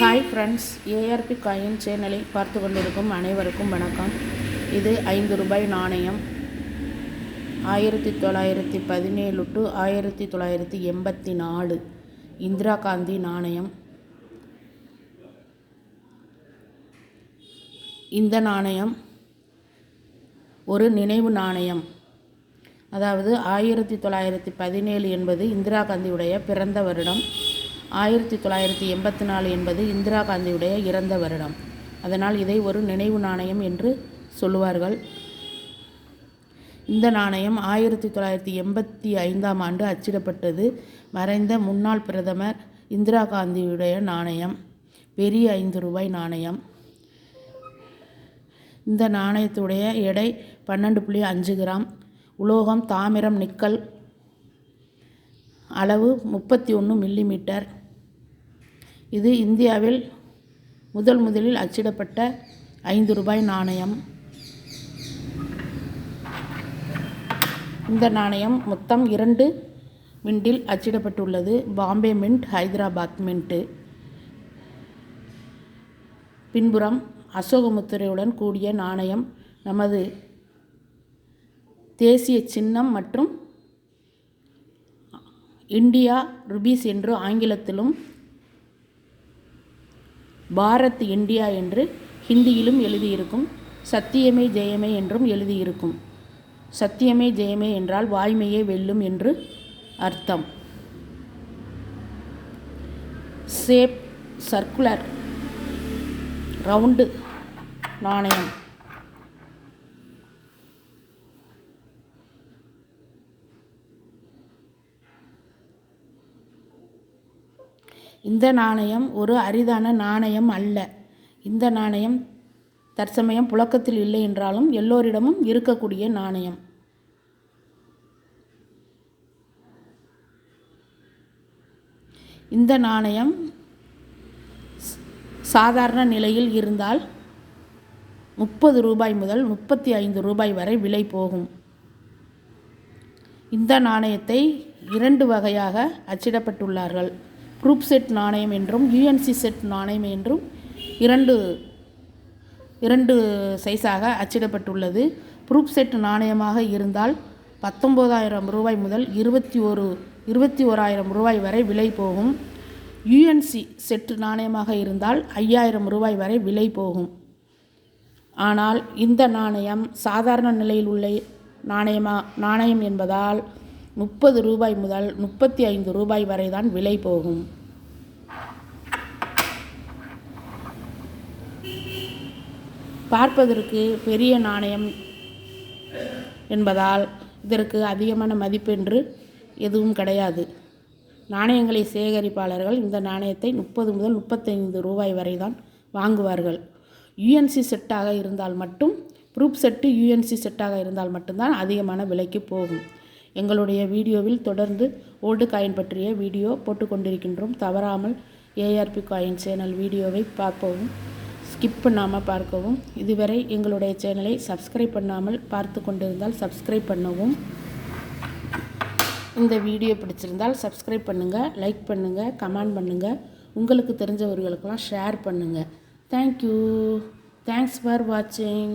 Hi friends ARP coin சேனலை பார்த்து கொண்டிருக்கும் அனைவருக்கும் வணக்கம். இது ஐந்து ரூபாய் நாணயம். ஆயிரத்தி தொள்ளாயிரத்தி பதினேழு டு ஆயிரத்தி தொள்ளாயிரத்தி எண்பத்தி நாலு இந்திரா காந்தி நாணயம். இந்த நாணயம் ஒரு நினைவு நாணயம். அதாவது ஆயிரத்தி தொள்ளாயிரத்தி பதினேழு என்பது இந்திரா காந்தியுடைய பிறந்த வருடம். ஆயிரத்தி தொள்ளாயிரத்தி எண்பத்தி நாலு என்பது இந்திரா காந்தியுடைய இறந்த வருடம். அதனால் இதை ஒரு நினைவு நாணயம் என்று சொல்லுவார்கள். இந்த நாணயம் ஆயிரத்தி தொள்ளாயிரத்தி எண்பத்தி ஐந்தாம் ஆண்டு அச்சிடப்பட்டது. மறைந்த முன்னாள் பிரதமர் இந்திரா காந்தியுடைய நாணயம். பெரிய ஐந்து ரூபாய் நாணயம். இந்த நாணயத்துடைய எடை பன்னெண்டு புள்ளி அஞ்சு கிராம். உலோகம் தாமிரம் நிக்கல் அளவு முப்பத்தி ஒன்று மில்லிமீட்டர். இது இந்தியாவில் முதல் முதலில் அச்சிடப்பட்ட ஐந்து ரூபாய் நாணயம். இந்த நாணயம் மொத்தம் இரண்டு மின்ட்டில் அச்சிடப்பட்டுள்ளது. பாம்பே மின்ட் ஹைதராபாத் மின்ட்டு பின்புறம் அசோகமுத்திரையுடன் கூடிய நாணயம். நமது தேசிய சின்னம் மற்றும் இந்தியா ருபீஸ் என்று ஆங்கிலத்திலும் பாரத் இந்தியா என்று ஹிந்தியிலும் எழுதியிருக்கும் சத்தியமே ஜெயமே என்றும் எழுதியிருக்கும். சத்தியமே ஜெயமே என்றால் வாய்மையே வெல்லும் என்று அர்த்தம். சேப் சர்க்குலர் ரவுண்டு நாணயம். இந்த நாணயம் ஒரு அரிதான நாணயம் அல்ல. இந்த நாணயம் தற்சமயம் புழக்கத்தில் இல்லை என்றாலும் எல்லோரிடமும் இருக்கக்கூடிய நாணயம். இந்த நாணயம் சாதாரண நிலையில் இருந்தால் முப்பது ரூபாய் முதல் முப்பத்தி ஐந்து ரூபாய் வரை விலை போகும். இந்த நாணயத்தை இரண்டு வகையாக அச்சிடப்பட்டுள்ளார்கள். குரூப் செட் நாணயம் என்றும் யூஎன்சி செட் நாணயம் என்றும் இரண்டு இரண்டு சைஸாக அச்சிடப்பட்டுள்ளது. குரூப் செட் நாணயமாக இருந்தால் பத்தொம்போதாயிரம் ரூபாய் முதல் இருபத்தி ஒரு இருபத்தி ஓராயிரம் ரூபாய் வரை விலை போகும். யூஎன்சி செட் நாணயமாக இருந்தால் ஐயாயிரம் ரூபாய் வரை விலை போகும். ஆனால் இந்த நாணயம் சாதாரண நிலையில் உள்ள நாணயமா நாணயம் என்பதால் முப்பது ரூபாய் முதல் முப்பத்தி ஐந்து ரூபாய் வரை தான் விலை போகும். பார்ப்பதற்கு பெரிய நாணயம் என்பதால் இதற்கு அதிகமான மதிப்பென்று எதுவும் கிடையாது. நாணயங்களை சேகரிப்பாளர்கள் இந்த நாணயத்தை முப்பது முதல் முப்பத்தைந்து ரூபாய் வரை தான் வாங்குவார்கள். யூஎன்சி செட்டாக இருந்தால் மட்டும் ப்ரூப் செட்டு யூஎன்சி செட்டாக இருந்தால் மட்டும்தான் அதிகமான விலைக்கு போகும். எங்களுடைய வீடியோவில் தொடர்ந்து ஓல்டு காயின் பற்றிய வீடியோ போட்டுக்கொண்டிருக்கின்றோம். தவறாமல் ஏஆர்பி காயின் சேனல் வீடியோவை பார்க்கவும் ஸ்கிப் பண்ணாமல் பார்க்கவும். இதுவரை எங்களுடைய சேனலை சப்ஸ்கிரைப் பண்ணாமல் பார்த்து கொண்டிருந்தால் சப்ஸ்கிரைப் பண்ணவும். இந்த வீடியோ பிடிச்சிருந்தால் சப்ஸ்கிரைப் பண்ணுங்கள் லைக் பண்ணுங்கள் கமெண்ட் பண்ணுங்கள் உங்களுக்கு தெரிஞ்சவர்களுக்கெல்லாம் ஷேர் பண்ணுங்கள் தேங்க்யூ தேங்க்ஸ் ஃபார் வாட்சிங்